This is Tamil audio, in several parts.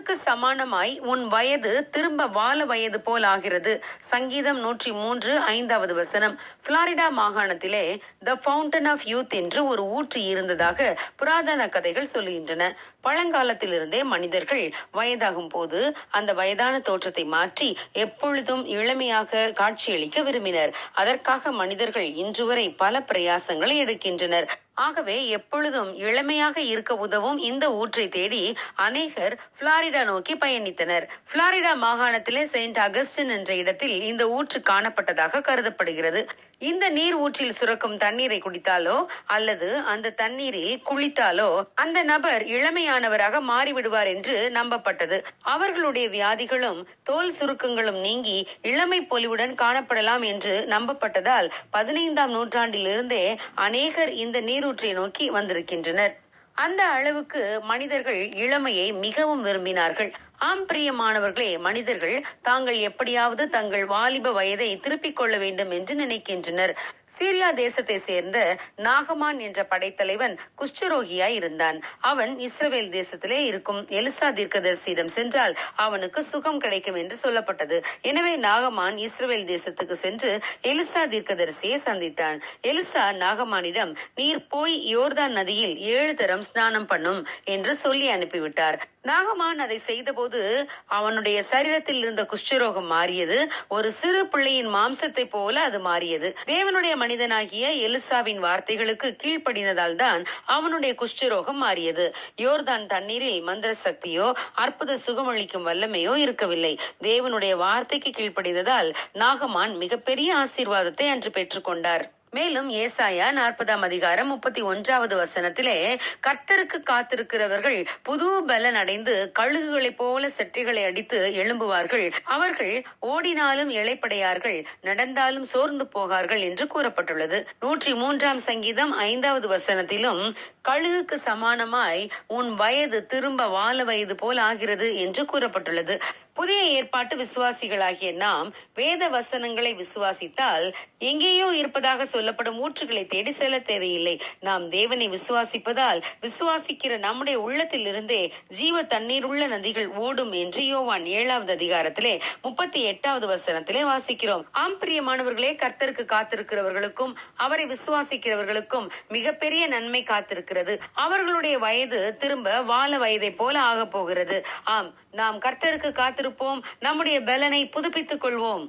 வயதுக்கு சமானமாய் உன் வயது திரும்ப வாழ வயது போல் ஆகிறது. சங்கீதம் நூற்றி மூன்று ஐந்தாவது வசனம். புளாரிடா மாகாணத்திலே த ஃபவுண்டன் ஆஃப் யூத் என்று ஒரு ஊற்று இருந்ததாக புராதன கதைகள் சொல்லுகின்றன. பழங்காலத்திலிருந்தே மனிதர்கள் வயதாகும் போது அந்த வயதான தோற்றத்தை மாற்றி எப்பொழுதும் இளமையாக காட்சியளிக்க விரும்பினர். அதற்காக மனிதர்கள் இன்று வரை பல பிரயாசங்களை எடுக்கின்றனர். ஆகவே எப்பொழுதும் இளமையாக இருக்க உதவும் இந்த ஊற்றை தேடி அநேகர் புளாரிடா நோக்கி பயணித்தனர். புளாரிடா மாகாணத்திலே செயின்ட் அகஸ்டின் என்ற இடத்தில் இந்த ஊற்று காணப்பட்டதாக கருதப்படுகிறது. இந்த நீர் ஊற்றில் சுரக்கும் தண்ணீரை குடித்தாலோ அல்லது அந்த தண்ணீரில் குளித்தாலோ அந்த நபர் இளமையானவராக மாறிவிடுவார் என்று நம்பப்பட்டது. அவர்களுடைய வியாதிகளும் தோல் சுருக்கங்களும் நீங்கி இளமை பொலிவுடன் காணப்படலாம் என்று நம்பப்பட்டதால் பதினைந்தாம் நூற்றாண்டிலிருந்தே அநேகர் இந்த நீரூற்றை நோக்கி வந்திருக்கின்றனர். அந்த அளவுக்கு மனிதர்கள் இளமையை மிகவும் விரும்பினார்கள். ஆம் பிரியமானவர்களே மனிதர்கள் தாங்கள் எப்படியாவது தங்கள் வாலிப வயதை திருப்பிக் கொள்ள வேண்டும் என்று நினைக்கின்றனர். சீரியா தேசத்தை சேர்ந்த நாகமான் என்ற படைத்தலைவன் குஷ்டரோகியாய் இருந்தான். அவன் இஸ்ரவேல் தேசத்திலே இருக்கும் எலிசா தீர்க்கதரிசியிடம் சென்றால் அவனுக்கு சுகம் கிடைக்கும் என்று சொல்லப்பட்டது. எனவே நாகமான் இஸ்ரவேல் தேசத்துக்கு சென்று எலிசா தீர்க்கதரிசியை சந்தித்தான். எலிசா நாகமானிடம் நீர் போய் யோர்தான் நதியில் ஏழு தரம் ஸ்நானம் பண்ணும் என்று சொல்லி அனுப்பிவிட்டார். நாகமான் அதை செய்தபோது அவனுடைய சரீரத்தில் இருந்த குஷ்டரோகம் மாறியது. ஒரு சிறு பிள்ளையின் மாம்சத்தை போல அது மாறியது. தேவனுடைய மனிதனாகிய எலிசாவின் வார்த்தைகளுக்கு கீழ்ப்படிந்ததால் தான் அவனுடைய குஷ்டரோகம் மாறியது. யோர்தான் தண்ணீரில் மந்திர சக்தியோ அற்புத சுகமளிக்கும் வல்லமையோ இருக்கவில்லை. தேவனுடைய வார்த்தைக்கு கீழ்ப்படிந்ததால் நாகமான் மிகப்பெரிய ஆசீர்வாதத்தை அன்று பெற்றுக்கொண்டார். மேலும் ஏசாயா நாற்பதாம் அதிகாரம் முப்பத்தி ஒன்றாவது வசனத்திலே கர்த்தருக்கு காத்திருக்கிறவர்கள் புது பலன் அடைந்து கழுகுகளைப் போல செட்டிகளை அடித்து எழும்புவார்கள். அவர்கள் ஓடினாலும் இழைப்படையார்கள் நடந்தாலும் சோர்ந்து போகார்கள் என்று கூறப்பட்டுள்ளது. நூற்றி மூன்றாம் சங்கீதம் ஐந்தாவது வசனத்திலும் கழுகுக்கு சமானமாய் உன் வயது திரும்ப வாழ வயது போல் ஆகிறது என்று கூறப்பட்டுள்ளது. புதிய ஏற்பாட்டு விசுவாசிகளாகிய நாம் வேத வசனங்களை விசுவாசித்தால் எங்கேயோ இருப்பதாக சொல்லப்படும் ஊற்றுகளை தேடி செல்ல தேவையில்லை. நாம் தேவனை விசுவாசிப்பதால் விசுவாசிக்கிற நம்முடைய உள்ளத்தில் இருந்தே ஜீவ தண்ணீர் உள்ள நதிகள் ஓடும் என்று யோவான் ஏழாவது அதிகாரத்திலே முப்பத்தி எட்டாவது வசனத்திலே வாசிக்கிறோம். ஆம் பிரியமானவர்களே கர்த்தருக்கு காத்திருக்கிறவர்களுக்கும் அவரை விசுவாசிக்கிறவர்களுக்கும் மிகப்பெரிய நன்மை காத்திருக்கிறது. அவர்களுடைய வயது திரும்ப வாழ வயதை போல ஆக போகிறது. ஆம் நாம் கர்த்தருக்கு காத்திரு காத்திருப்போம் நம்முடைய பலனை புதுப்பித்துக் கொள்வோம்.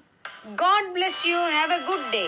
God bless you have a good day